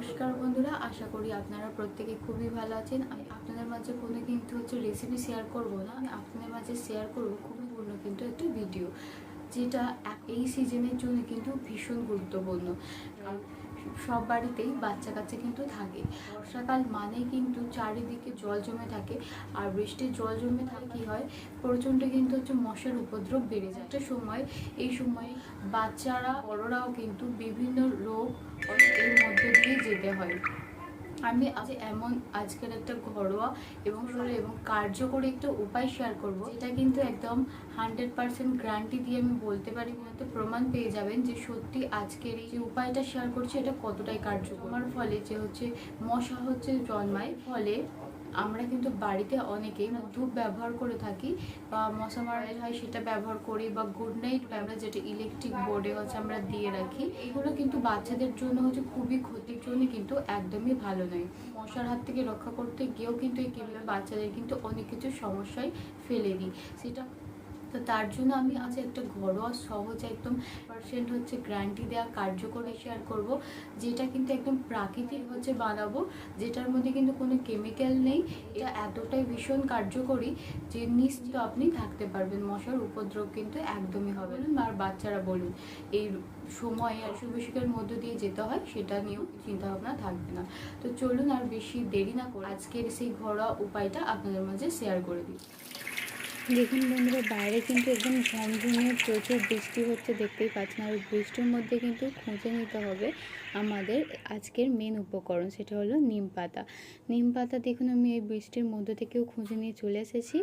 নমস্কার বন্ধুরা, আশা করি আপনারা প্রত্যেকে খুবই ভালো আছেন। আমি আপনাদের মাঝে কোনো কিন্তু হচ্ছে রেসিপি শেয়ার করব না আমি আপনাদের মাঝে শেয়ার করব খুবই পূর্ণ কিন্তু একটি ভিডিও যেটা এই সিজনের জন্য কিন্তু ভীষণ গুরুত্বপূর্ণ। আর সব বাড়িতেই বাচ্চা কাচ্চা কিন্তু থাকে। বর্ষাকাল মানে কিন্তু চারিদিকে জল জমে থাকে। আর বৃষ্টির জল জমে থাকে কি হয়? প্রচণ্ড কিন্তু হচ্ছে মশার উপদ্রব বেড়ে যায়। একটা সময়, এই সময় বাচ্চারা, বড়রাও কিন্তু বিভিন্ন রোগ এর মধ্যে দিয়ে যেতে হয়। আমি আজকে এমন আজকের একটা ঘরোয়া এবং সরল এবং কার্যকরী একটা উপায় শেয়ার করব এটা কিন্তু একদম হান্ড্রেড পার্সেন্ট গ্যারান্টি দিয়ে আমি বলতে পারি, হয়তো প্রমাণ পেয়ে যাবেন যে সত্যি আজকের এই যে উপায়টা শেয়ার করছি, এটা কতটাই কার্যকর। ফলে যে হচ্ছে মশা হচ্ছে জন্মায়, ফলে আমরা কিন্তু বাড়িতে অনেকেই ধূপ ব্যবহার করে থাকি বা মশা মারাই হয় সেটা ব্যবহার করি বা গুড নাইট আমরা যেটা ইলেকট্রিক বোর্ডে হচ্ছে আমরা দিয়ে রাখি, এগুলো কিন্তু বাচ্চাদের জন্য হচ্ছে খুবই ক্ষতির জন্য কিন্তু একদমই ভালো নয়। মশার হাত থেকে রক্ষা করতে গিয়েও কিন্তু এই কীভাবে বাচ্চাদের কিন্তু অনেক কিছু সমস্যায় ফেলে দিই। সেটা তো তার জন্য আমি আজ একটা ঘরোয়া সহজ একদম পার্সেন্ট হচ্ছে গ্যারান্টি দেওয়া কার্যকরী শেয়ার করব, যেটা কিন্তু একদম প্রাকৃতিক হচ্ছে বানাবো, যেটার মধ্যে কিন্তু কোনো কেমিক্যাল নেই, এটা এতটাই ভীষণ কার্যকরী যে নিশ্চিত আপনি থাকতে পারবেন, মশার উপদ্রব কিন্তু একদমই হবে না। আর বাচ্চারা বলুন, এই সময়ে সুবিশের মধ্য দিয়ে যেতে হয়, সেটা নিয়েও চিন্তাভাবনা থাকবে না। তো চলুন আর বেশি দেরি না করে আজকের সেই ঘরোয়া উপায়টা আপনাদের মাঝে শেয়ার করে দিই। দেখুন বন্ধুরা, বাইরে কিন্তু একদম ঝমঝমিয়ে প্রচুর বৃষ্টি হচ্ছে, দেখতেই পাচ্ছেন। আর বৃষ্টির মধ্যে কিন্তু খুঁজে নিতে হবে আমাদের আজকের মেন উপকরণ, সেটা হলো নিম পাতা। নিম পাতা দেখুন, আমি এই বৃষ্টির মধ্যে থেকেও খুঁজে নিয়ে চলে এসেছি।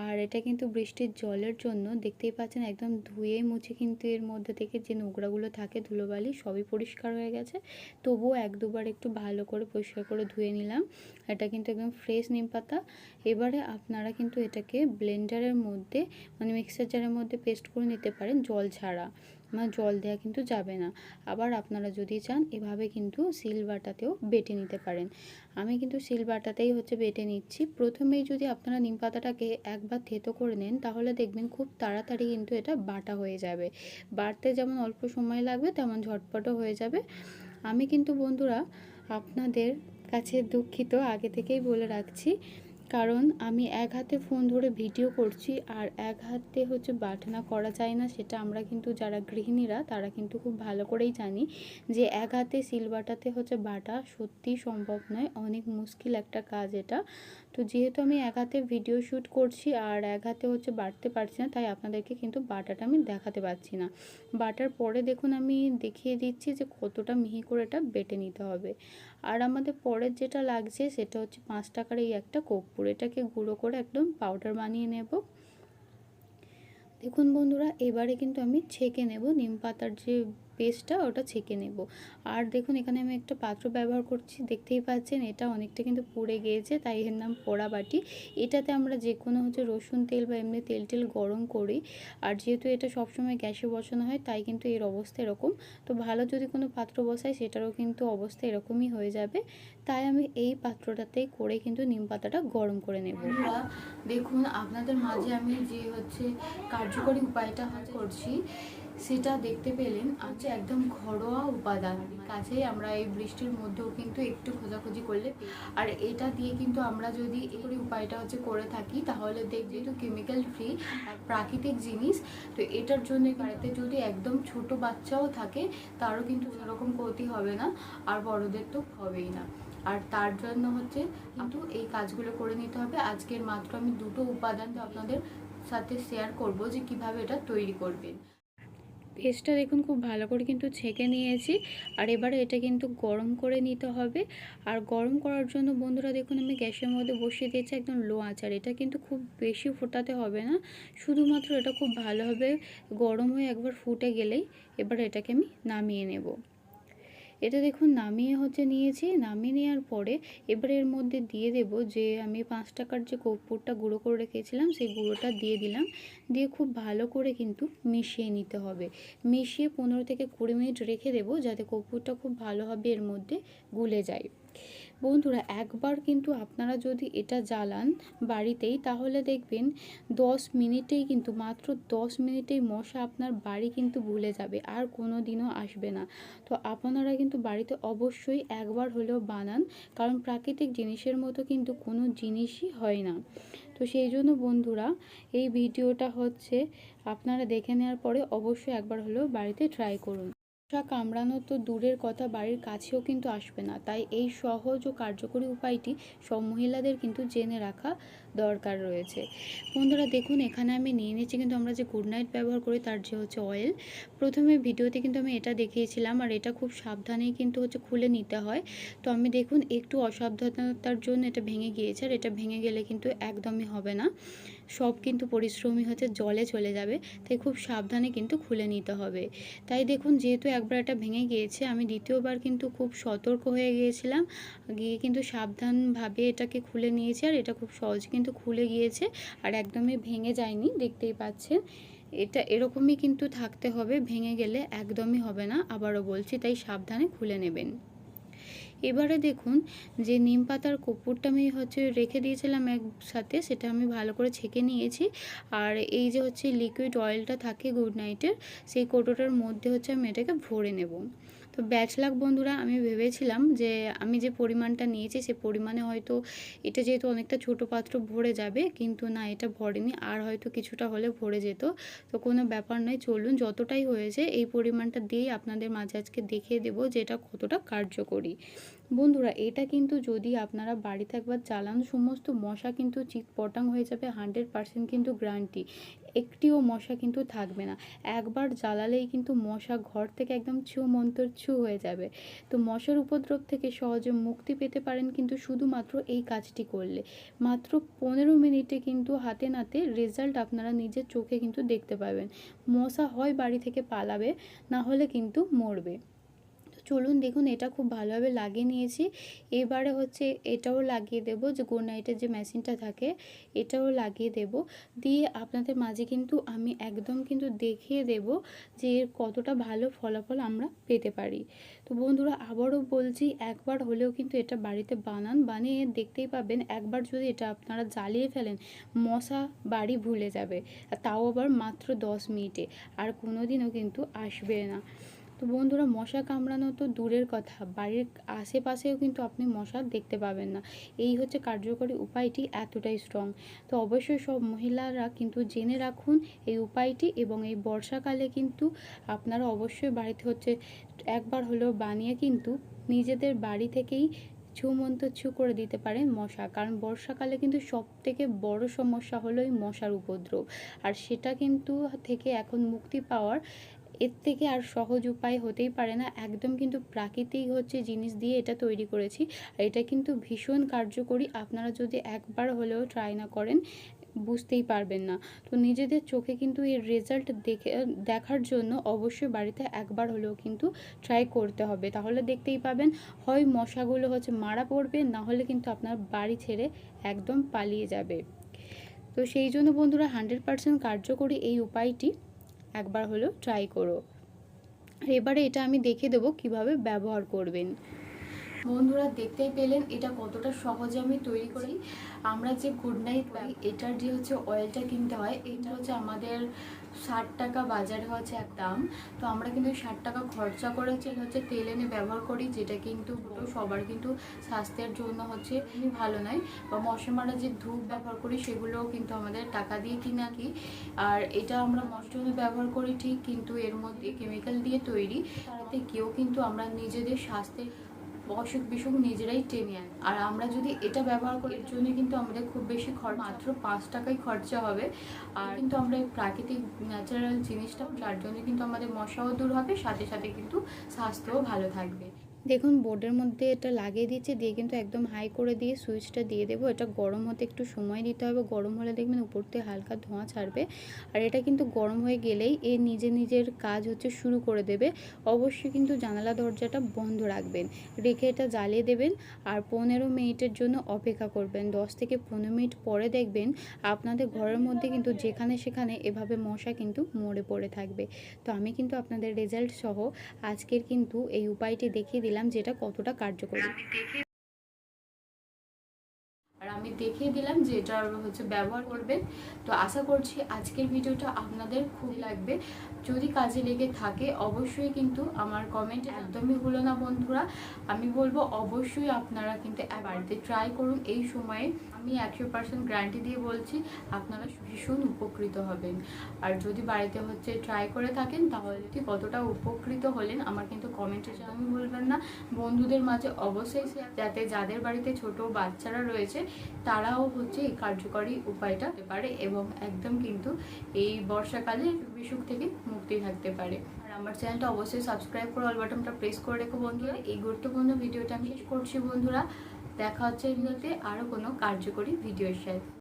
আর এটা কিন্তু বৃষ্টির জলের জন্য, দেখতেই পাচ্ছেন, একদম ধুয়ে মুছে কিন্তু এর মধ্যে থেকে যে নোংরাগুলো থাকে, ধুলোবালি, সবই পরিষ্কার হয়ে গেছে। তবুও এক দুবার একটু ভালো করে পরিষ্কার করে ধুয়ে নিলাম। এটা কিন্তু একদম ফ্রেশ নিম পাতা। এবারে আপনারা কিন্তু এটাকে ব্লেন্ডারের মধ্যে মানে মিক্সার জারের মধ্যে পেস্ট করে নিতে পারেন জল ছাড়া। মানে জল দেওয়া কিন্তু যাবে না। আবার আপনারা যদি চান, এভাবে কিন্তু সিল বাটাতেও বেটে নিতে পারেন। আমি কিন্তু সিল বাটাতেই হচ্ছে বেটে নিচ্ছি। প্রথমেই যদি আপনারা নিম পাতাটাকে একবার থেতো করে নেন, তাহলে দেখবেন খুব তাড়াতাড়ি কিন্তু এটা বাটা হয়ে যাবে। বাটতে যেমন অল্প সময় লাগবে, তেমন ঝটপটও হয়ে যাবে। আমি কিন্তু বন্ধুরা, আপনাদের কাছে দুঃখিত, আগে থেকেই বলে রাখছি। কারণ আমি এক হাতে ফোন ধরে ভিডিও করছি আর এক হাতে হচ্ছে বাটনা করা যায় না, সেটা আমরা কিন্তু যারা গৃহিণীরা তারা কিন্তু খুব ভালো করেই জানি যে এক হাতে সিল বাটাতে হচ্ছে বাটা সত্যি সম্ভব নয়, অনেক মুশকিল একটা কাজ এটা। তো যেহেতু আমি এক হাতে ভিডিও শ্যুট করছি আর এক হাতে হচ্ছে বাটতে পারছি না, তাই আপনাদেরকে কিন্তু বাটাটা আমি দেখাতে পারছি না। বাটার পরে দেখুন আমি দেখিয়ে দিচ্ছি যে কতটা মিহি করে এটা বেটে নিতে হবে। আর আমাদের পরের যেটা লাগছে সেটা হচ্ছে পাঁচ টাকার এই একটা কর্পূর, এটাকে গুঁড়ো করে একদম পাউডার বানিয়ে নেব। দেখুন বন্ধুরা, এবারে কিন্তু আমি ছেঁকে নেব নিম পাতার যে পেস্টটা ওটা ছেঁকে নেব। আর দেখুন, এখানে আমি একটা পাত্র ব্যবহার করছি, দেখতেই পাচ্ছেন এটা অনেকটা কিন্তু পুড়ে গিয়েছে, তাই এর নাম পোড়া বাটি। এটাতে আমরা যে কোনো হচ্ছে রসুন তেল বা এমনি তেল টেল গরম করি। আর যেহেতু এটা সবসময় গ্যাসে বসানো হয়, তাই কিন্তু এর অবস্থা এরকম। তো ভালো যদি কোনো পাত্র বসাই, সেটারও কিন্তু অবস্থা এরকমই হয়ে যাবে। তাই আমি এই পাত্রটাতেই করে কিন্তু নিম পাতাটা গরম করে নেব। দেখুন, আপনাদের মাঝে আমি যে হচ্ছে কার্যকরী উপায়টা করছি, সেটা দেখতে পেলেন হচ্ছে একদম ঘরোয়া উপাদান। কাছেই আমরা এই বৃষ্টির মধ্যেও কিন্তু একটু খোঁজাখুঁজি করলে, আর এটা দিয়ে কিন্তু আমরা যদি এই উপায়টা হচ্ছে করে থাকি, তাহলে দেখবে তো কেমিক্যাল ফ্রি প্রাকৃতিক জিনিস, তো এটার জন্য বাড়িতে যদি একদম ছোট বাচ্চাও থাকে, তারও কিন্তু সেরকম ক্ষতি হবে না, আর বড়দের তো হবেই না। আর তার জন্য হচ্ছে কিন্তু এই কাজগুলো করে নিতে হবে। আজকের মাত্র আমি দুটো উপাদান আপনাদের সাথে শেয়ার করব যে কীভাবে এটা তৈরি করবেন। পেস্টটা দেখুন খুব ভালো করে কিন্তু ছেঁকে নিয়েছি। আর এবারে এটা কিন্তু গরম করে নিতে হবে। আর গরম করার জন্য বন্ধুরা দেখুন আমি গ্যাসের মধ্যে বসিয়ে দিয়েছি একদম লো আঁচার। এটা কিন্তু খুব বেশি ফোটাতে হবে না। শুধুমাত্র এটা খুব ভালোভাবে গরম হয়ে একবার ফুটে গেলেই। এবার এটাকে আমি নামিয়ে নেব। এটা দেখুন নামিয়ে হচ্ছে নিয়েছি। নামিয়ে নেওয়ার পরে এবারে এর মধ্যে দিয়ে দেব যে আমি পাঁচ টাকার যে কর্পূরটা গুঁড়ো করে রেখেছিলাম, সেই গুঁড়োটা দিয়ে দিলাম। দিয়ে খুব ভালো করে কিন্তু মিশিয়ে নিতে হবে। মিশিয়ে পনেরো থেকে কুড়ি মিনিট রেখে দেবো যাতে কর্পূরটা খুব ভালোভাবে এর মধ্যে গুলে যায়। বন্ধুরা, একবার কিন্তু আপনারা যদি এটা জ্বালান বাড়িতেই, তাহলে দেখবেন দশ মিনিটেই কিন্তু, মাত্র দশ মিনিটেই মশা আপনার বাড়ি কিন্তু ভুলে যাবে, আর কোনো দিনও আসবে না। তো আপনারা কিন্তু বাড়িতে অবশ্যই একবার হলেও বানান, কারণ প্রাকৃতিক জিনিসের মতো কিন্তু কোনো জিনিসই হয় না। তো সেই জন্য বন্ধুরা, এই ভিডিওটা হচ্ছে, আপনারা দেখে নেওয়ার পরে অবশ্যই একবার হলেও বাড়িতে ট্রাই করুন। মশা কামড়ানো তো দূরের কথা, বাড়ির কাছেও কিন্তু আসবে না। তাই এই সহজ ও কার্যকরী উপায়টি সব মহিলাদের কিন্তু জেনে রাখা দরকার রয়েছে। বন্ধুরা, দেখুন, এখানে আমি নিয়ে নিচ্ছি কিন্তু আমরা যে গুড নাইট ব্যবহার করি তার যে হচ্ছে অয়েল। প্রথমে ভিডিওতে কিন্তু আমি এটা দেখিয়েছিলাম আর এটা খুব সাবধানেই কিন্তু হচ্ছে খুলে নিতে হয়। তো আমি দেখুন, একটু অসাবধানতার জন্য এটা ভেঙে গিয়েছে আর এটা ভেঙে গেলে কিন্তু একদমই হবে না। সব কিন্তু পরিশ্রমী হচ্ছে জলে চলে যাবে, তাই খুব সাবধানে কিন্তু খুলে নিতে হবে। তাই দেখুন, যেহেতু একবার এটা ভেঙে গিয়েছে, আমি দ্বিতীয়বার কিন্তু খুব সতর্ক হয়ে গিয়েছিলাম, গিয়ে কিন্তু সাবধানভাবে এটাকে খুলে নিয়েছি, আর এটা খুব সহজ কিন্তু খুলে গিয়েছে, আর একদমই ভেঙে যায়নি, দেখতেই পাচ্ছেন। এটা এরকমই কিন্তু থাকতে হবে, ভেঙে গেলে একদমই হবে না, আবারও বলছি, তাই সাবধানে খুলে নেবেন। এবারে দেখুন যে নিম পাতার কপুরটা আমি হচ্ছে রেখে দিয়েছিলাম একসাথে সেটা আমি ভালো করে ছেঁকে নিয়েছি। আর এই যে হচ্ছে লিকুইড অয়েলটা থাকে গুড নাইটের সেই কৌটোটার মধ্যে হচ্ছে আমি এটাকে ভরে নেব। তো ব্যাচ লাগ বন্ধুরা, আমি ভেবেছিলাম যে আমি যে পরিমাণটা নিয়েছি, সে পরিমাণে হয়তো এটা যেহেতু অনেকটা ছোট পাত্র ভরে যাবে, কিন্তু না, এটা ভরেনি। আর হয়তো কিছুটা হলে ভরে যেত। তো কোনো ব্যাপার নয়, চলুন যতটাই হয়েছে, এই পরিমাণটা দিয়েই আপনাদের মাঝে আজকে দেখিয়ে দেবো যে এটা কতটা কার্যকরী। বন্ধুরা, এটা কিন্তু যদি আপনারা বাড়িতে একবার চালান, সমস্ত মশা কিন্তু চিৎপটাং হয়ে যাবে হান্ড্রেড পার্সেন্ট কিন্তু গ্রান্টি একটিও মশা কিন্তু থাকবে না। একবার জ্বালালেই কিন্তু মশা ঘর থেকে একদম ছু মন্তর ছু হয়ে যাবে। তো মশার উপদ্রব থেকে সহজে মুক্তি পেতে পারেন কিন্তু শুধুমাত্র এই কাজটি করলে। মাত্র পনেরো মিনিটে কিন্তু হাতে নাতে রেজাল্ট আপনারা নিজের চোখে কিন্তু দেখতে পাবেন। মশা হয় বাড়ি থেকে পালাবে, না হলে কিন্তু মরবে। চলুন দেখুন, এটা খুব ভালোভাবে লাগিয়ে নিয়েছি। এবারে হচ্ছে এটাও লাগিয়ে দেব, যে গুড নাইটের যে মেশিনটা থাকে, এটাও লাগিয়ে দেব। দিয়ে আপনাদের মাঝে কিন্তু আমি একদম কিন্তু দেখিয়ে দেব, যে এর কতটা ভালো ফলাফল আমরা পেতে পারি। তো বন্ধুরা, আবারও বলছি, একবার হলেও কিন্তু এটা বাড়িতে বানান। বানিয়ে দেখতেই পাবেন, একবার যদি এটা আপনারা জ্বালিয়ে ফেলেন, মশা বাড়ি ভুলে যাবে। তাও আবার মাত্র দশ মিনিটে, আর কোনো দিনও কিন্তু আসবে না। তো বন্ধুরা মশা কামড়ানো তো দূরের কথা। বাড়ির আশেপাশেও কিন্তু আপনি মশা দেখতে পাবেন না। এই হচ্ছে কার্যকরী উপায়টি এতটাই স্ট্রং তো অবশ্যই সব মহিলারা কিন্তু জেনে রাখুন এই উপায়টি এবং এই বর্ষাকালে কিন্তু আপনারা অবশ্যই বাড়িতে হচ্ছে একবার হলেও বানিয়ে কিন্তু নিজেদের বাড়ি থেকেই ছুমন্ত ছু করে দিতে পারেন মশা। কারণ বর্ষাকালে কিন্তু সব থেকে বড় সমস্যা হলো এই মশার উপদ্রব। আর সেটা কিন্তু থেকে এখন মুক্তি পাওয়ার এর থেকে আর সহজ উপায় হতেই পারে না। একদম কিন্তু প্রাকৃতিক হচ্ছে জিনিস দিয়ে এটা তৈরি করেছি। আর এটা কিন্তু ভীষণ কার্যকরী। আপনারা যদি একবার হলেও ট্রাই না করেন, বুঝতেই পারবেন না। তো নিজেদের চোখে কিন্তু এর রেজাল্ট দেখে, দেখার জন্য অবশ্যই বাড়িতে একবার হলেও কিন্তু ট্রাই করতে হবে। তাহলে দেখতেই পাবেন, হয় মশাগুলো হচ্ছে মারা পড়বে, না হলে কিন্তু আপনার বাড়ি ছেড়ে একদম পালিয়ে যাবে। তো সেই জন্য বন্ধুরা হান্ড্রেড পার্সেন্ট কার্যকরী এই উপায়টি। একবার হলেও ট্রাই করো। এবারে এটা আমি দেখে দেবো কীভাবে ব্যবহার করবেন। বন্ধুরা দেখতেই পেলেন এটা কতটা সহজে আমি তৈরি করি আমরা যে গুড নাইট পাই, এটার যে হচ্ছে অয়েলটা কিনতে হয়, এটা হচ্ছে আমাদের ষাট টাকা বাজারে হচ্ছে এক দাম। তো আমরা কিন্তু ষাট টাকা খরচা করে হচ্ছে হচ্ছে তেল এনে ব্যবহার করি, যেটা কিন্তু সবার কিন্তু স্বাস্থ্যের জন্য হচ্ছে ভালো নয়। বা মশা মারা যে ধূপ ব্যবহার করি, সেগুলোও কিন্তু আমাদের টাকা দিয়ে কিনা কি আর এটা আমরা জন্য ব্যবহার করি ঠিক, কিন্তু এর মধ্যে কেমিক্যাল দিয়ে তৈরি। তাতে কেউ কিন্তু আমরা নিজেদের স্বাস্থ্যের অসুখ বিসুখ নিজেরাই টেনে আনে। আর আমরা যদি এটা ব্যবহার করি, এর জন্য কিন্তু আমাদের খুব বেশি খরচ মাত্র পাঁচ টাকাই খরচা হবে। আর কিন্তু আমরা এই প্রাকৃতিক ন্যাচারাল জিনিসটা, যার জন্য কিন্তু আমাদের মশাও দূর হবে, সাথে সাথে কিন্তু স্বাস্থ্যও ভালো থাকবে। দেখুন বোর্ডের মধ্যে এটা লাগিয়ে দিচ্ছি দিয়ে কিন্তু একদম হাই করে দিয়ে সুইচটা দিয়ে দেবো। এটা গরম হতে একটু সময় দিতে হবে। গরম হলে দেখবেন উপর থেকে হালকা ধোঁয়া ছাড়বে। আর এটা কিন্তু গরম হয়ে গেলেই এ নিজে নিজের কাজ হচ্ছে শুরু করে দেবে। অবশ্যই কিন্তু জানালা দরজাটা বন্ধ রাখবেন। রেখে এটা জ্বালিয়ে দেবেন। আর পনেরো মিনিটের জন্য অপেক্ষা করবেন। দশ থেকে পনেরো মিনিট পরে দেখবেন আপনাদের ঘরের মধ্যে কিন্তু যেখানে সেখানে এভাবে মশা কিন্তু মরে পড়ে থাকবে। তো আমি কিন্তু আপনাদের রেজাল্ট সহ আজকের কিন্তু এই উপায়টি দেখিয়ে দিলাম। যেটা কতটা কার্যকরী। আমি দেখিয়ে দিলাম যে এটা হচ্ছে ব্যবহার করবেন। তো আশা করছি আজকের ভিডিওটা আপনাদের খুব লাগবে। যদি কাজে লেগে থাকে, অবশ্যই কিন্তু আমার কমেন্ট একদমই হলো না বন্ধুরা। আমি বলব অবশ্যই আপনারা কিন্তু বাড়িতে ট্রাই করুন। এই সময়ে আমি একশো পার্সেন্ট গ্যারান্টি দিয়ে বলছি, আপনারা ভীষণ উপকৃত হবেন। আর যদি বাড়িতে হচ্ছে ট্রাই করে থাকেন, তাহলে ঠিক কতটা উপকৃত হলেন, আমার কিন্তু কমেন্টে আমি বলবেন না। বন্ধুদের মাঝে অবশ্যই যাতে যাদের বাড়িতে ছোট বাচ্চারা রয়েছে তারাও হচ্ছে এই কার্যকরী উপায়টা পারে এবং একদম কিন্তু এই বর্ষাকালে বিষুক থেকে মুক্তি থাকতে পারে। আর আমার চ্যানেলটা অবশ্যই সাবস্ক্রাইব করে অল বাটনটা প্রেস করে রেখো বন্ধুরা। এই গুরুত্বপূর্ণ ভিডিওটা আমি শেষ করছি বন্ধুরা। দেখা হচ্ছে এগুলোতে আরও কোনো কার্যকরী ভিডিওর সাথে।